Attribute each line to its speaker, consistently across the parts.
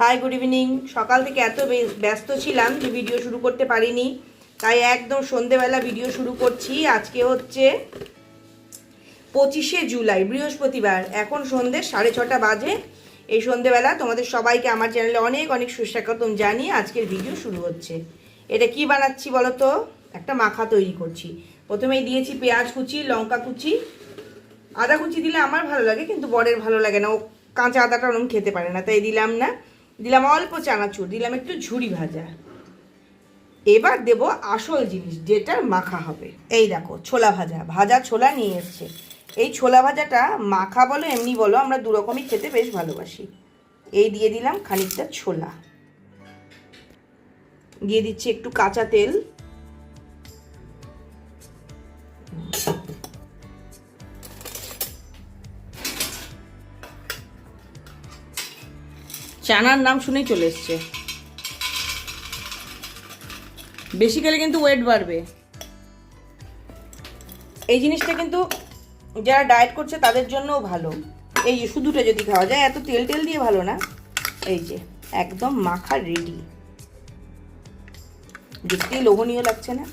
Speaker 1: Hi good evening সকাল থেকে এত ব্যস্ত ছিলাম যে ভিডিও শুরু করতে পারিনি। তাই একদম সন্ধেবেলা ভিডিও শুরু করছি। আজকে হচ্ছে পঁচিশে জুলাই, বৃহস্পতিবার। এখন সন্ধে সাড়ে ছটা বাজে। এই সন্ধেবেলা তোমাদের সবাইকে আমার চ্যানেলে অনেক অনেক সুস্বাগতম জানিয়ে আজকের ভিডিও শুরু হচ্ছে। এটা কি বানাচ্ছি বলো তো একটা মাখা তৈরি করছি। প্রথমেই দিয়েছি পেঁয়াজ কুচি, লঙ্কা কুচি। আদা কুচি দিলে আমার ভালো লাগে, কিন্তু বরের ভালো লাগে না। ও কাঁচা আদাটা ওরকম খেতে পারে না, তাই দিলাম না। দিলাম অল্প চানাচুর, দিলাম একটু ঝুড়ি ভাজা। এবার দেব আসল জিনিস, যেটার মাখা হবে। এই দেখো, ছোলা ভাজা ভাজা ছোলা নিয়ে এসছে। এই ছোলা ভাজাটা মাখা বলো, এমনি বলো, আমরা দুরকমই খেতে বেশ ভালোবাসি। এই দিয়ে দিলাম খানিকটা ছোলা। দিয়ে দিচ্ছি একটু কাঁচা তেল। চানার নাম শুনেই চলে এসছে। বেশি খেলে কিন্তু ওয়েট বাড়বে। এই জিনিসটা কিন্তু যারা ডায়েট করছে তাদের জন্যও ভালো। এই যে শুধুটা যদি খাওয়া যায়, এত তেল তেল দিয়ে ভালো না। এই যে, একদম মাখা রেডি দেখতেই লোভনীয় লাগছে না?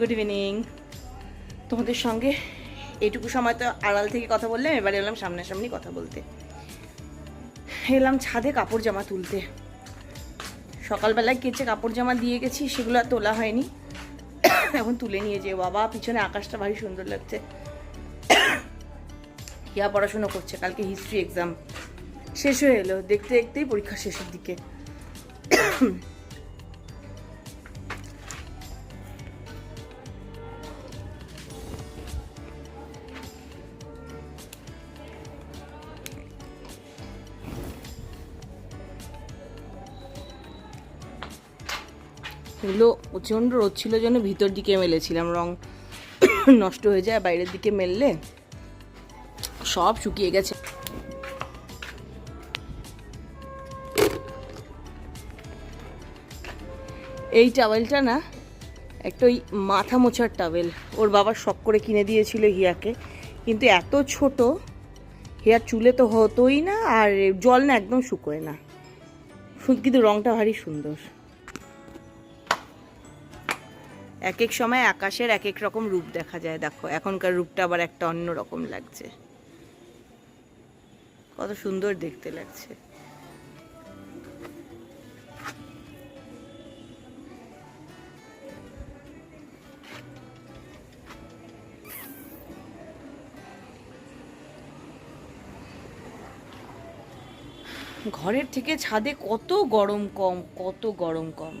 Speaker 1: গুড ইভিনিং তোমাদের সঙ্গে এইটুকু সময় তো আড়াল থেকে কথা বললাম, এবারে এলাম সামনাসামনি কথা বলতে। এলাম ছাদে কাপড় জামা তুলতে। সকালবেলায় কেচে কাপড় জামা দিয়ে গেছি, সেগুলো আর তোলা হয়নি। এখন তুলে নিয়ে যে বাবা, পিছনে আকাশটা ভারী সুন্দর লাগছে। ইয়া পড়াশুনো করছে? কালকে হিস্ট্রি এক্সাম শেষ হয়ে এলো, দেখতে দেখতেই পরীক্ষা শেষের দিকে। এগুলো প্রচণ্ড রোদ ছিল জন্য ভিতর দিকে মেলেছিলাম। রং নষ্ট হয়ে যায়, বাইরের দিকে মেললে সব শুকিয়ে গেছে। এই টাওয়েলটা না, একটা ওই মাথা মোছার টাওয়েল। ওর বাবা শখ করে কিনে দিয়েছিল হিয়াকে। কিন্তু এত ছোট, হিয়ার চুলে তো হতোই না, আর জল না একদম শুকোয় না। কিন্তু রংটা ভারী সুন্দর। এক এক সময় আকাশের এক এক রকম রূপ দেখা যায়, দেখো। এখনকার রূপটা আবার একটা অন্য রকম লাগছে। কত সুন্দর দেখতে লাগছে। ঘরের থেকে ছাদে কত গরম কম, কত গরম কম।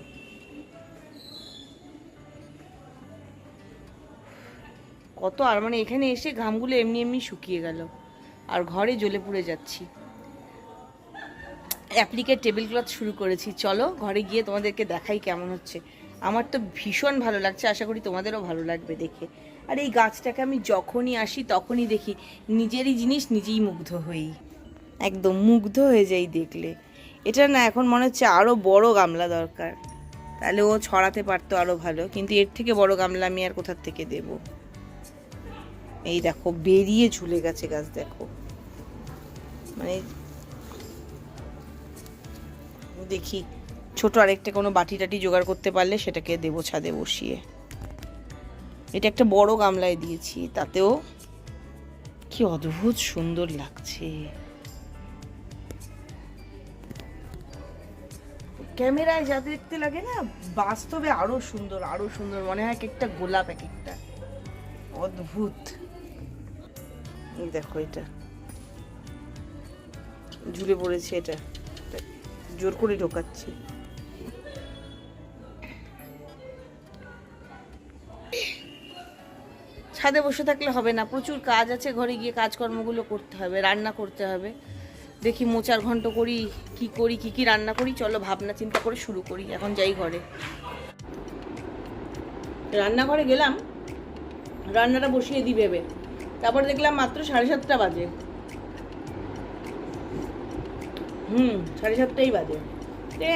Speaker 1: কত আর মানে এখানে এসে ঘামগুলো এমনি এমনি শুকিয়ে গেল। আর ঘরে জ্বলে পুড়ে যাচ্ছি। অ্যাপ্লিকের টেবিল ক্লথ শুরু করেছি। চলো ঘরে গিয়ে তোমাদেরকে দেখাই কেমন হচ্ছে। আমার তো ভীষণ ভালো লাগছে, আশা করি তোমাদেরও ভালো লাগবে দেখে। আর এই গাছটাকে আমি যখনই আসি তখনই দেখি নিজেরই জিনিস নিজেই মুগ্ধ হই। একদম মুগ্ধ হয়ে যাই দেখলে। এটা না এখন মনে হচ্ছে আরও বড় গামলা দরকার। তাহলে ও ছড়াতে পারতো আরও ভালো, কিন্তু এর থেকে বড় গামলা আমি আর কোথার থেকে দেবো? এই দেখো, বেরিয়ে ঝুলে গেছে গাছ, দেখো। মানে দেখি, ছোট আরেকটা কোনো বাটি টাটি জোগাড় করতে পারলে সেটাকে দেবো ছাদে বসিয়ে। এটা একটা বড় গামলায় দিয়েছি, তাতেও কি অদ্ভুত সুন্দর লাগছে। ক্যামেরায় যা দেখতে লাগে না, বাস্তবে আরও সুন্দর আরও সুন্দর, মনে হয় এক একটা গোলাপ এক একটা। অদ্ভুত। দেখো এটা। ঝুলে পড়েছে এটা। জোর করে ঢোকাচ্ছি। ছাদে বসে থাকলে হবে না। প্রচুর কাজ আছে, ঘরে গিয়ে কাজকর্মগুলো করতে হবে, রান্না করতে হবে। দেখি মোচার ঘন্ট করি, কি করি, কি কি রান্না করি, চলো ভাবনা চিন্তা করে শুরু করি, এখন যাই ঘরে। রান্নাঘরে গেলাম, রান্নাটা বসিয়ে দিই ভেবে তারপর দেখলাম মাত্র সাড়ে সাতটা বাজে। হুম, সাড়ে সাতটাই বাজে।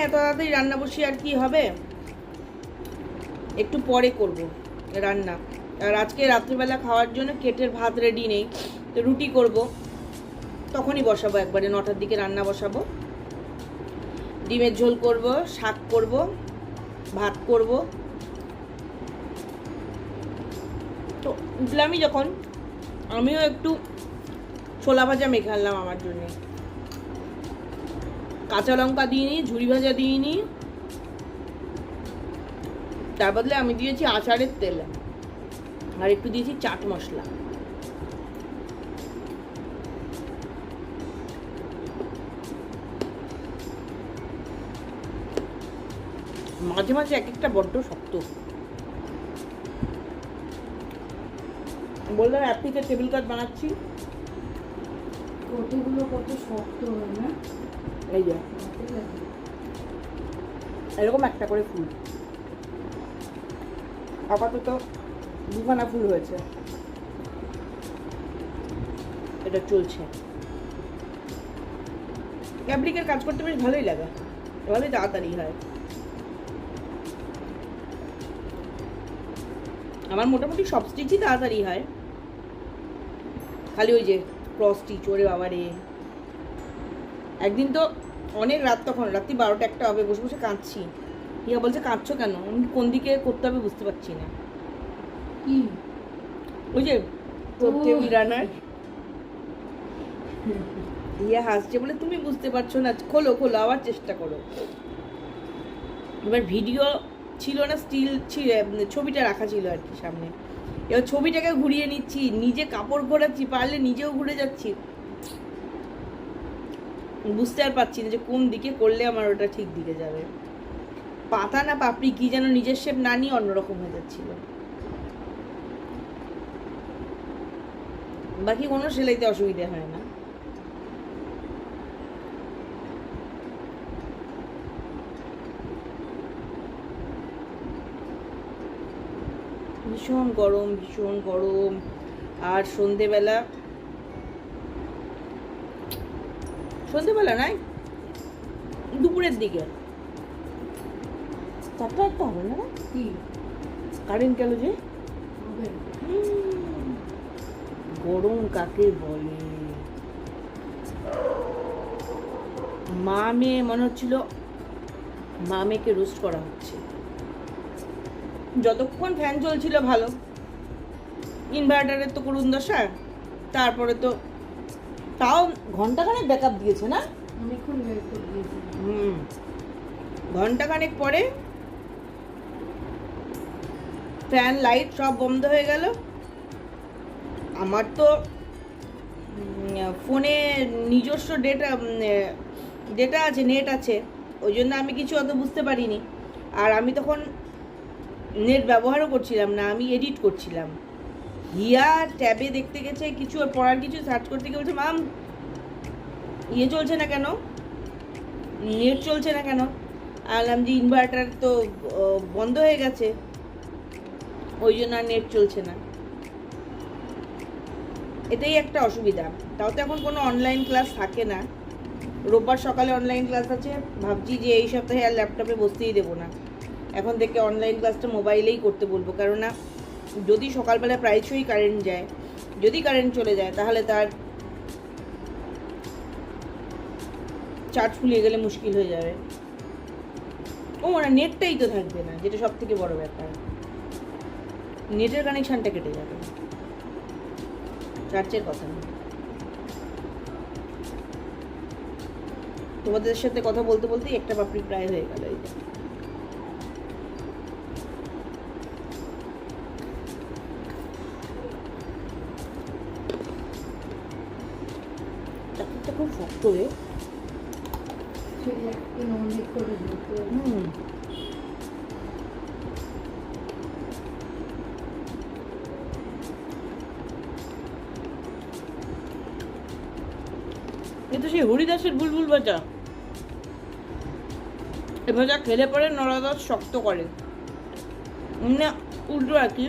Speaker 1: এত তাড়াতাড়ি রান্না বসি আর কি হবে? একটু পরে করব রান্না। আর আজকে রাত্রিবেলা খাওয়ার জন্য কেটের ভাত রেডি নেই, তো রুটি করব। তখনই বসাবো একবারে, নটার দিকে রান্না বসাবো। ডিমের ঝোল করব, শাক করব, ভাত করব। তো উঠলামই যখন আমিও একটু ছোলা ভাজা মেখে আনলাম আমার জন্য। কাঁচা লঙ্কা দিইনি ঝুড়ি ভাজা দিইনি। তার বদলে আমি দিয়েছি আচারের তেল আর একটু দিয়েছি চাট মশলা। মাঝে মাঝে এক একটা বড্ড শক্ত। বললাম অ্যাপ থেকে টেবিল কার্ড বানাচ্ছি।
Speaker 2: কতগুলো কত শক্ত হয় না?
Speaker 1: এই যে। এরকম একটা করে ফুল। আপাতত দুখানা ফুল হয়েছে। এটা চলছে। ফ্যাব্রিকের কাজ করতে বেশ ভালোই লাগে। ভালোই তাড়াতাড়ি হয়। আমার মোটামুটি সব স্টিচই তাড়াতাড়ি হয়। খালি ওই যে ক্রস স্টিচ ওরে বাবা রে একদিন তো অনেক রাত তখন রাত্রি বারোটা একটা হবে বসে বসে কাঁদছি। ইয়া বলছে কাঁদছো কেন? কোন দিকে করতে হবে বুঝতে পারছি না।
Speaker 2: কি?
Speaker 1: ওই যে তোর টেবিল রানার। ইয়া হাসছে বলে তুমি বুঝতে পারছ না খোলো খোলো আবার চেষ্টা করো। এবার ভিডিও ছিল না স্টিল ছবিটা রাখা ছিল আর কি সামনে। এবার ছবিটাকে ঘুরিয়ে নিচ্ছি, নিজে কাপড় ঘোরাচ্ছি, পারলে নিজেও ঘুরে যাচ্ছি। বুঝতে আর পারছি না যে কোন দিকে করলে আমার ওটা ঠিক দিকে যাবে। পাতা না পাপড়ি, কি যেন নিজের শেপ না নিয়ে অন্যরকম হয়ে যাচ্ছিল। বাকি কোনো সেলাইতে অসুবিধা হয় না। ভীষণ গরম ভীষণ গরম। আর সন্ধেবেলা সন্ধেবেলা নাই দুপুরের দিকে। চারটা একটা হবে না?
Speaker 2: কি?
Speaker 1: কারেন্ট গেল যে? গরম কাকে বলে? মা মেয়ে মনে হচ্ছিল মা মেয়েকে রোস্ট করা হচ্ছে। যতক্ষণ ফ্যান চলছিল ভালো। ইনভার্টারের তো করুন দশা তারপরে তো তাও ঘন্টাখানেক ব্যাকআপ দিয়েছে না? হুম ঘন্টাখানেক পরে ফ্যান লাইট সব বন্ধ হয়ে গেল। আমার তো ফোনে নিজস্ব ডেটা ডেটা আছে নেট আছে ওই জন্য আমি কিছু অত বুঝতে পারিনি। আর আমি তখন নেট ব্যবহারও করছিলাম না, আমি এডিট করছিলাম। হিয়া ট্যাবে দেখতে গেছে কিছু আর পড়ার কিছু সার্চ করতে গিয়ে বলছে, মাম ইয়ে চলছে না কেন? নেট চলছে না কেন? আলাম যে ইনভার্টার তো বন্ধ হয়ে গেছে। ওই জন্য আর নেট চলছে না। এটাই একটা অসুবিধা। তাও তো এখন কোনো অনলাইন ক্লাস থাকে না। রোববার সকালে অনলাইন ক্লাস আছে। ভাবছি যে এই সপ্তাহে আর ল্যাপটপে বসতেই দেবো না। এখন থেকে অনলাইন ক্লাসটা মোবাইলেই করতে বলব। কেননা যদি সকালবেলা প্রায়শই কারেন্ট যায়, যদি কারেন্ট চলে যায়, তাহলে তার চার্জ ফুলিয়ে গেলে মুশকিল হয়ে যাবে। ও মানে নেটটাই তো থাকবে না, যেটা সব থেকে বড় ব্যাপার। নেটের কানেকশানটা কেটে যাবে। চার্জের কথা না। তোমাদের সাথে কথা বলতে বলতেই একটা পাপড়ি প্রায় হয়ে গেল এই ভাজা। এ ভাজা খেলে পরে নরাদাস শক্ত করে। উল্টো আর কি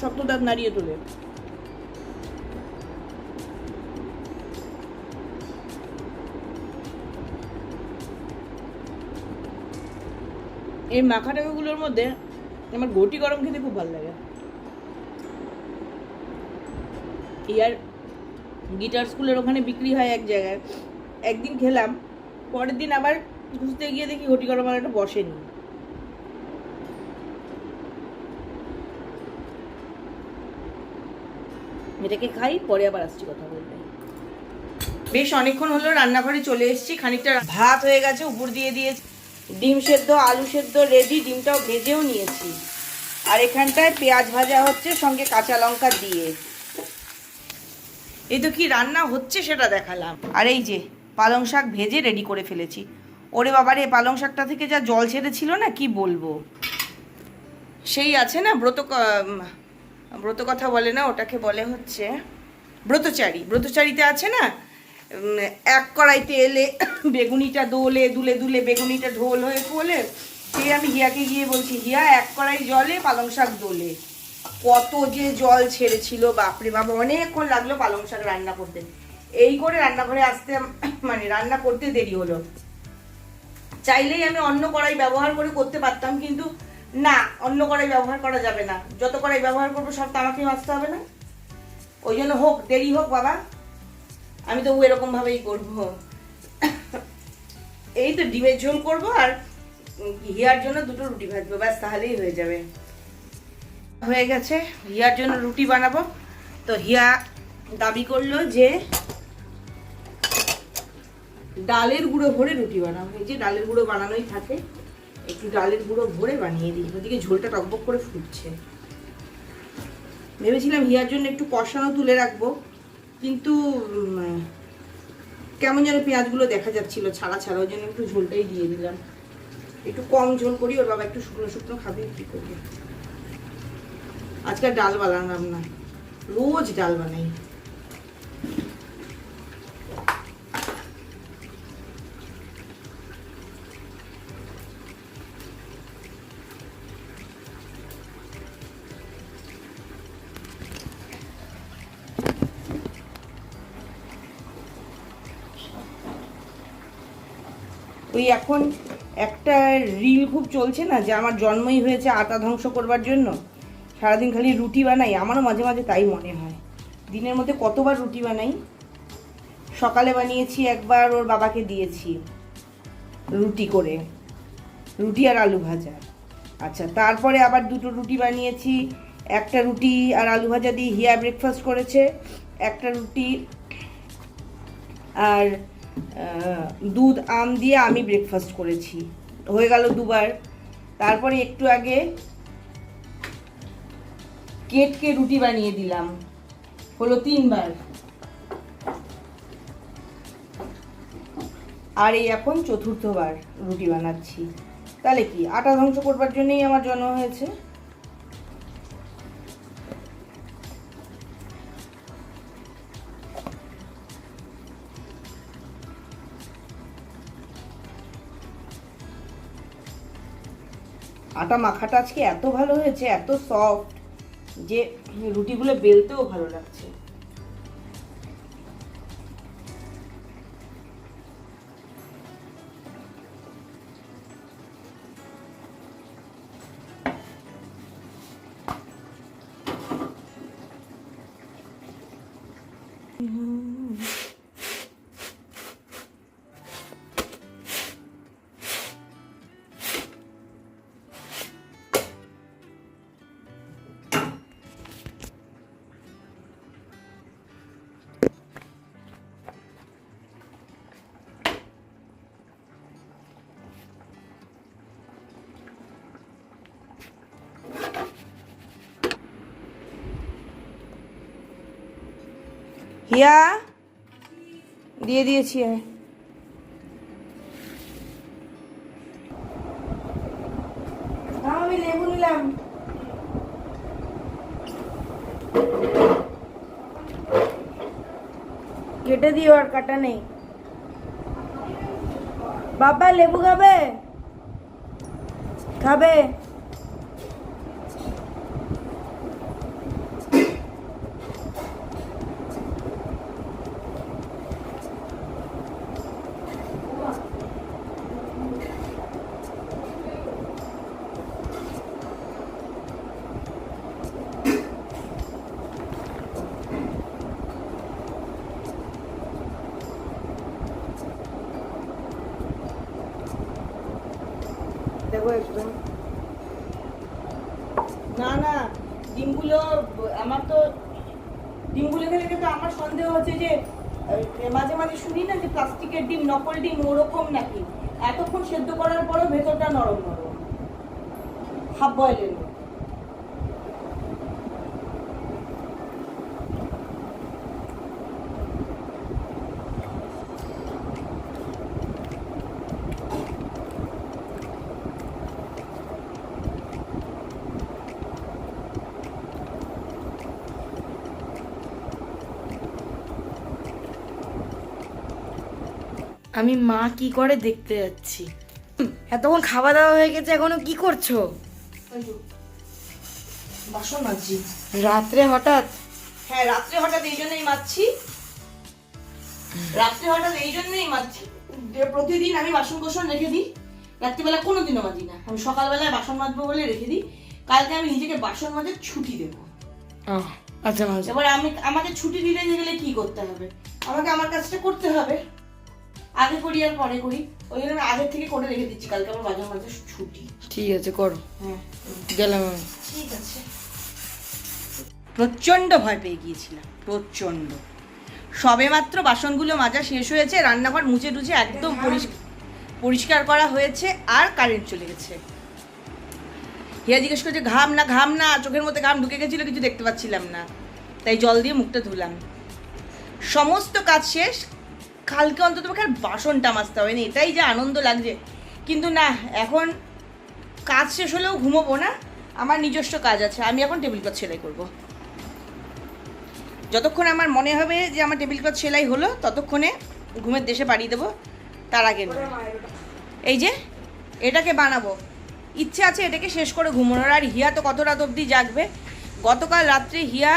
Speaker 1: শক্ত দাঁত নাড়িয়ে তোলে। এই মাখা টাকাগুলোর মধ্যে আমার ঘটি গরম খেতে খুব ভালো লাগে। ইয়ার গিটার স্কুলের ওখানে বিক্রি হয় এক জায়গায়। একদিন খেলাম, পরের দিন আবার খুঁজতে গিয়ে দেখি ঘটি গরম একটা বসেনি। এটাকে খাই, পরে আবার আসছি কথা বলতে। বেশ অনেকক্ষণ হলো রান্নাঘরে চলে এসেছি, খানিকটা ভাত হয়ে গেছে, উপর দিয়ে দিয়েছি। ডিম সেদ্ধ, আলু সেদ্ধ রেডি ডিমটাও ভেজেও নিয়েছি। আর এখানটায় পেঁয়াজ ভাজা হচ্ছে, সঙ্গে কাঁচা লঙ্কা দিয়ে। এই তো কি রান্না হচ্ছে সেটা দেখালাম। আর এই যে পালং শাক ভেজে রেডি করে ফেলেছি। ওরে বাবারে, পালং শাকটা থেকে যা জল ছেড়েছিল না, কি বলব? সেই আছে না, ব্রত ব্রত কথা বলে না, ওটাকে বলে হচ্ছে ব্রতচারী। ব্রতচারীতে আছে না এক কড়াই তেলে, বেগুনিটা দোলে, দুলে দুলে বেগুনিটা ঢোল হয়ে ফোলে, সেই আমি হিয়াকে গিয়ে বলছি, হিয়া, এক কড়াই জলে পালং শাক দোলে। কত যে জল ছেড়েছিল, বাপরে বাবা, অনেকক্ষণ লাগল পালং শাক রান্না করতে। এই করে রান্নাঘরে আসতে মানে রান্না করতে দেরি হলো। চাইলেই আমি অন্য কড়াই ব্যবহার করে করতে পারতাম, কিন্তু না, অন্য কড়াই ব্যবহার করা যাবে না। যত কড়াই ব্যবহার করব, সব তো আমাকেই মাজতে হবে না। ওই জন্য হোক, দেরি হোক, বাবা। আমি তো এরকম ভাবেই করব। এই তো ডিমের ঝোল করব আর হিয়ার জন্য দুটো রুটি ভাজবো, ব্যাস, তাহলেই হয়ে যাবে। হয়ে গেছে, হিয়ার জন্য রুটি বানাবো। তো হিয়া দাবি করল যে ডালের গুঁড়ো ভরে রুটি বানাবো। এই যে ডালের গুঁড়ো বানানোই থাকে, একটু ডালের গুঁড়ো ভরে বানিয়ে দিই। ওদিকে ঝোলটা টকবক করে ফুটছে। ভেবেছিলাম হিয়ার জন্য একটু কষানো তুলে রাখব, কিন্তু কেমন যেন পেঁয়াজগুলো দেখা যাচ্ছিল ছাড়া ছাড়া, ওই জন্য একটু ঝোলটাই দিয়ে দিলাম। একটু কম ঝোল করি, ওর বাবা একটু শুকনো শুকনো খাবে, কি করবে? আজকে আর ডাল বানালাম না। রোজ ডাল বানাই ওই এখন একটা রিল খুব চলছে না যে আমার জন্মই হয়েছে আটা ধ্বংস করবার জন্য? সারাদিন খালি রুটি বানাই, আমারও মাঝে মাঝে তাই মনে হয়। দিনের মধ্যে কতবার রুটি বানাই? সকালে বানিয়েছি, একবার ওর বাবাকে দিয়েছি রুটি করে। রুটি আর আলু ভাজা। আচ্ছা তারপরে আবার দুটো রুটি বানিয়েছি, একটা রুটি আর আলু ভাজা দিয়ে হিয়া ব্রেকফাস্ট করেছে, একটা রুটি আর দুধ, আম দিয়ে আমি ব্রেকফাস্ট করেছি। হয়ে গেল দুবার। তারপরে একটু আগে কেটকে রুটি বানিয়ে দিলাম। হলো তিনবার। আর এই এখন চতুর্থবার রুটি বানাচ্ছি। তাহলে কি, আটা ধ্বংস করবার জন্যই আমার জন্ম হয়েছে? আটা মাখাটা আজকে এত ভালো হয়েছে এত সফট যে রুটিগুলো বেলতেও ভালো লাগছে। হিয়া। দিয়ে দিয়েছি আমি লেবু নিলাম। কেটে দিও আর কাটা নেই। বাবা, লেবু খাবে? খাবে দেখো একদম না না ডিমগুলো আমার তো ডিমগুলো খেলে কিন্তু আমার সন্দেহ হচ্ছে যে আহ, মাঝে মাঝে শুনি না যে প্লাস্টিকের ডিম, নকল ডিম ওরকম নাকি এতক্ষণ সেদ্ধ করার পরও ভেতরটা নরম নরম হাফ বয়েলের মতো।
Speaker 3: আমি মা কি করে দেখতে যাচ্ছি? এতক্ষণ খাওয়া দাওয়া হয়ে গেছে এখনও কি করছ?
Speaker 1: বাসন মাজছি।
Speaker 3: রাত্রে হঠাৎ?
Speaker 1: হ্যাঁ রাত্রে হঠাৎ এই জন্যই মারছি রাত্রে হঠাৎ এই জন্যই মারছি যে প্রতিদিন আমি বাসন কোসন রেখে দিই রাত্রিবেলা কোনোদিনও মাজি না। আমি সকালবেলায় বাসন মাজবো বলে রেখে দিই কালকে আমি নিজেকে বাসন মাজার ছুটি দেবো।
Speaker 3: আচ্ছা
Speaker 1: এবার আমি আমাকে ছুটি দিতে গেলে কি করতে হবে? আমাকে আমার কাজটা করতে হবে। আগে করি আর পরে করি। ওই জন্য আগের থেকে করে রেখে দিচ্ছি কালকে আমার বাজার মাঝে ছুটি।
Speaker 3: ঠিক আছে করো।
Speaker 1: হ্যাঁ।
Speaker 3: গেলাম আমি।
Speaker 1: ঠিক আছে। প্রচণ্ড ভয় পেয়ে গিয়েছিলাম প্রচণ্ড। সবে মাত্র বাসনগুলো মাজা শেষ হয়েছে রান্নাঘর মুছে টুছে একদম পরিষ্কার পরিষ্কার করা হয়েছে আর কারেন্ট চলে গেছে। হিয়া জিজ্ঞেস করছে ঘাম না ঘাম না চোখের মধ্যে ঘাম ঢুকে গেছিল কিছু দেখতে পাচ্ছিলাম না। তাই জল দিয়ে মুখটা ধুলাম। সমস্ত কাজ শেষ কালকে অন্তত পক্ষে আর বাসনটা মাজতে হবে না এটাই যে আনন্দ লাগছে। কিন্তু না, এখন কাজ শেষ হলেও ঘুমোবো না, আমার নিজস্ব কাজ আছে, আমি এখন টেবিল ক্লথ সেলাই করব। যতক্ষণ আমার মনে হবে যে আমার টেবিল ক্লথ সেলাই হলো, ততক্ষণে ঘুমের দেশে পাড়িয়ে দেবো, তার আগে। এই যে, এটাকে বানাবো। ইচ্ছে আছে এটাকে শেষ করে ঘুমানোর, আর হিয়া তো কত রাত অবধি জাগবে? গতকাল রাত্রে হিয়া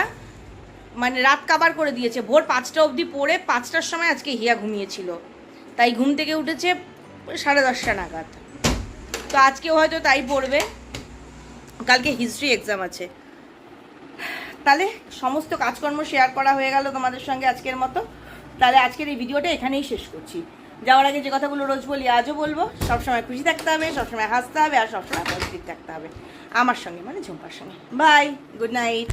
Speaker 1: মানে রাত কাবার করে দিয়েছে। ভোর পাঁচটা অবধি পড়ে পাঁচটার সময় আজকে হিয়া ঘুমিয়েছিল। তাই ঘুম থেকে উঠেছে সাড়ে দশটা নাগাদ। তো আজকেও হয়তো তাই পড়বে। কালকে হিস্ট্রি এক্সাম আছে। তাহলে সমস্ত কাজকর্ম শেয়ার করা হয়ে গেল তোমাদের সঙ্গে আজকের মতো। তাহলে আজকের এই ভিডিওটা এখানেই শেষ করছি। যাওয়ার আগে যে কথাগুলো রোজ বলি, আজও বলব, সবসময় খুশি থাকতে হবে, সবসময় হাসতে হবে, আর সবসময় পজিটিভ থাকতে হবে। আমার সঙ্গে মানে ঝুম্পার সঙ্গে। Bye good night